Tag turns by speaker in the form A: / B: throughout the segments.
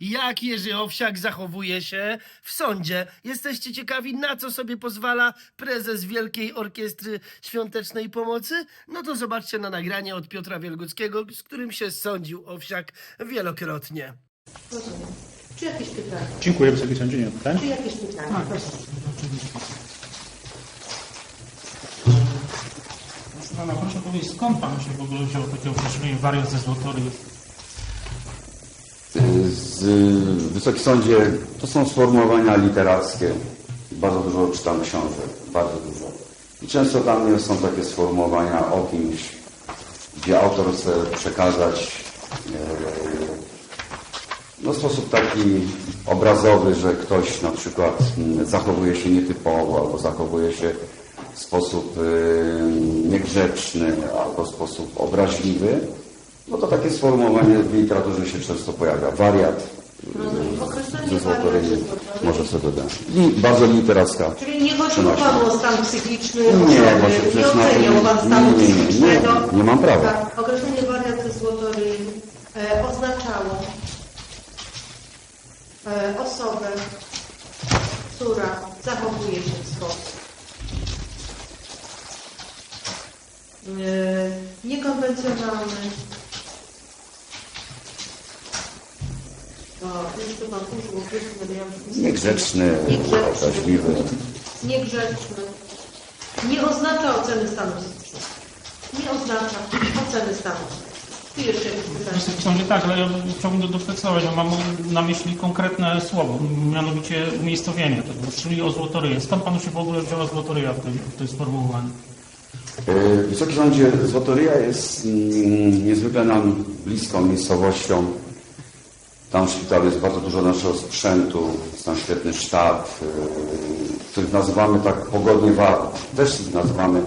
A: jak Jerzy Owsiak zachowuje się w sądzie. Jesteście ciekawi, na co sobie pozwala prezes Wielkiej Orkiestry Świątecznej Pomocy? No to zobaczcie na nagranie od Piotra Wielguckiego, z którym się sądził Owsiak wielokrotnie.
B: Rozumiem. Czy jakieś pytania?
C: Dziękuję Wysoki Sądzie, nie ma pytań.
B: Czy jakieś pytania? Proszę.
D: Proszę pana, proszę powiedzieć, skąd panu się w ogóle wzięło takie określenie wariat ze złotory?
E: Z, Wysoki Sądzie, to są sformułowania literackie. Bardzo dużo czytam książek, bardzo dużo. I często mnie są takie sformułowania o kimś, gdzie autor chce przekazać e, no, w sposób taki obrazowy, że ktoś na przykład mm, zachowuje się nietypowo albo zachowuje się w sposób e, niegrzeczny albo w sposób obraźliwy. No to takie sformułowanie w literaturze się często pojawia. Wariat.
B: Określenie
E: ze
B: ze złotoryi.
E: może sobie dodać. I bardzo literacka.
B: Czyli nie chodzi
E: Przenośnie.
B: panu o stan psychiczny
E: Nie, właśnie
B: nie
E: przecież na nie, nie, nie, nie, nie mam prawa.
B: Tak, określenie wariat ze złotoryi e, oznaczało e, osobę, która zachowuje się w sposób e, niekonwencjonalny.
E: Niegrzeczny,
B: Niegrzeczny.
E: obraźliwy.
B: niegrzeczny, nie oznacza oceny stanu. Nie oznacza oceny stanu
D: sądzie tak, ale ja chciałbym to doprecyzować, bo mam na myśli konkretne słowo, mianowicie umiejscowienie tego, czyli o złotoryję. Skąd panu się w ogóle wzięła złotoryja w tej, w tej sformułowaniu?
E: E, Wysoki Sądzie, Złotoryja jest mm, niezwykle nam bliską miejscowością. Tam w szpitalu jest bardzo dużo naszego sprzętu, jest tam świetny sztab, e, których nazywamy tak pogodnie, wa- też ich nazywamy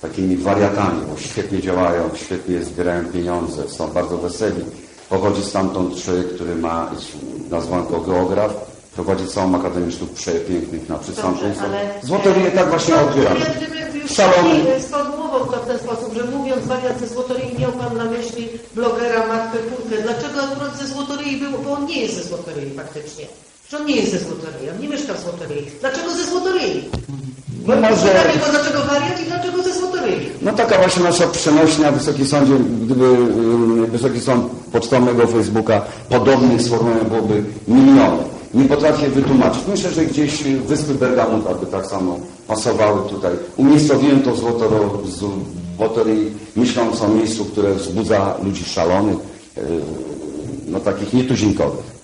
E: takimi wariatami, bo świetnie działają, świetnie zbierają pieniądze, są bardzo weseli. Pochodzi stamtąd człowiek, który ma, nazwany go geograf, prowadzi całą Akademię Sztuk Przepięknych na przystępie.
B: Dobrze, ale...
E: Złotoryję tak właśnie
B: No, już
E: Szalony.
B: sformułował to w ten sposób, że mówiąc wariat ze Złotoryi miał Pan na myśli blogera Matkę. Dlaczego akurat ze Złotoryi był? Bo on nie jest ze Złotoryi faktycznie. Że on nie jest ze Złotoryi, on nie mieszka w Złotoryi. Dlaczego ze Złotoryi?
E: No może-
B: Zapytam go, dlaczego wariat i dlaczego ze Złotoryi?
E: No taka właśnie nasza przenośnia Wysoki Sądzie, gdyby y, Wysoki Sąd poczytał mojego Facebooka, podobnych sformułowań byłoby miliony. Nie potrafię wytłumaczyć. Myślę, że gdzieś wyspy Bergamuta by tak samo pasowały tutaj. Umiejscowiłem to Złotoro- z Złotoryi, myśląc o miejscu, które wzbudza ludzi szalonych, y, no takich nietuzinkowych.